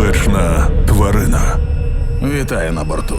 Небезпечна тварина. Вітаю на борту.